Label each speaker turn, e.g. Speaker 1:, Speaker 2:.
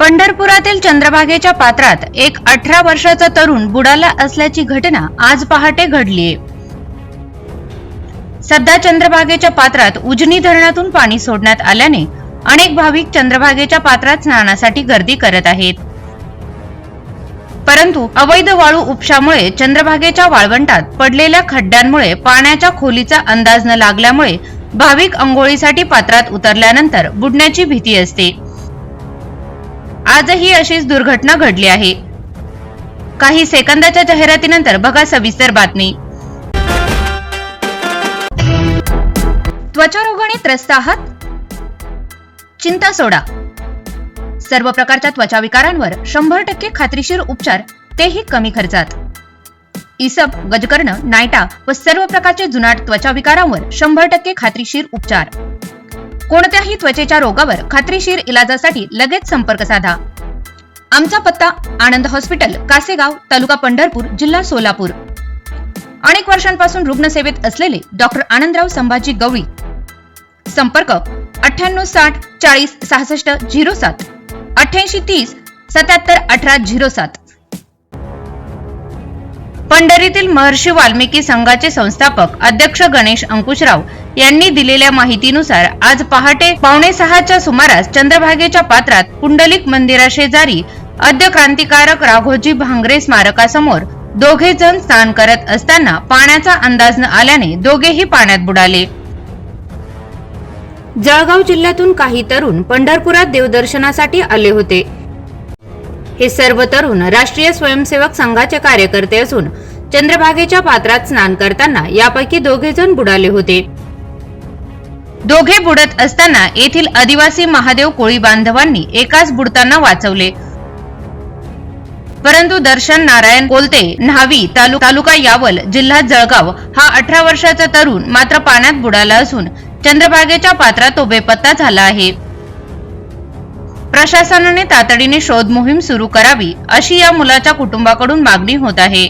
Speaker 1: पंढरपुरातील चंद्रभागेच्या पात्रात एक अठरा वर्षाचा तरुण बुडाला असल्याची घटना आज पहाटे घडलीय. सध्या चंद्रभागेच्या पात्रात उजनी धरणातून पाणी सोडण्यात आल्याने अनेक भाविक चंद्रभागेच्या पात्रात स्नानासाठी गर्दी करत आहेत. परंतु अवैध वाळू उपशामुळे चंद्रभागेच्या वाळवंटात पडलेल्या खड्ड्यांमुळे पाण्याच्या खोलीचा अंदाज न लागल्यामुळे भाविक अंघोळीसाठी पात्रात उतरल्यानंतर बुडण्याची भीती असते. आजही अशीच दुर्घटना घडली आहे. काही सेकंदाच्या जाहिरातीनंतर बघा सविस्तर बातमी. त्वचारोगाने त्रस्त आहात? चिंता सोडा. सर्व प्रकारच्या त्वचा विकारांवर शंभर टक्के खात्रीशीर उपचार तेही कमी खर्चात. इसप गजकर्ण नायटा व सर्व प्रकारचे जुनाट त्वचा विकारांवर शंभर टक्के खात्रीशीर उपचार. कोणत्याही त्वचेच्या रोगावर खात्रीशीर इलाजासाठी लगेच संपर्क साधा. आमचा पत्ता आनंद हॉस्पिटल कासेगाव तालुका पंढरपूर जिल्हा सोलापूर. अनेक वर्षांपासून रुग्णसेवेत असलेले डॉक्टर आनंदराव संभाजी गवळी. संपर्क अठ्ठ्याण्णव साठ चाळीस सहासष्ट झिरो सात अठ्ठ्याऐंशी तीस सत्याहत्तर अठरा झिरो सात. पंढरीतील महर्षी वाल्मिकी संघाचे संस्थापक अध्यक्ष गणेश अंकुशराव यांनी दिलेल्या माहितीनुसार आज पहाटे पावणे सहाच्या सुमारास चंद्रभागेच्या पात्रात पुंडलिक मंदिराशेजारी आद्य क्रांतिकारक राघोजी भांगरे स्मारकासमोर दोघे जण स्नान करत असताना पाण्याचा अंदाज न आल्याने दोघेही पाण्यात बुडाले. जळगाव जिल्ह्यातून काही तरुण पंढरपुरात देवदर्शनासाठी आले होते. हे सर्व तरुण राष्ट्रीय स्वयंसेवक संघाचे कार्यकर्ते असून चंद्रभागेच्या पात्रात स्नान करताना यापैकी दोघे जण बुडाले होते. दोघे बुडत असताना येथील आदिवासी महादेव कोळी बांधवांनी एकाच बुडताना वाचवले. परंतु दर्शन नारायण कोलते न्हावी तालु- तालुका यावल जिल्हा जळगाव हा अठरा वर्षाचा तरुण मात्र पाण्यात बुडाला असून चंद्रभागेच्या पात्रात तो बेपत्ता झाला आहे. प्रशासनाने तातडीने शोध मोहीम सुरू करावी अशी या मुलाच्या कुटुंबाकडून मागणी होत आहे.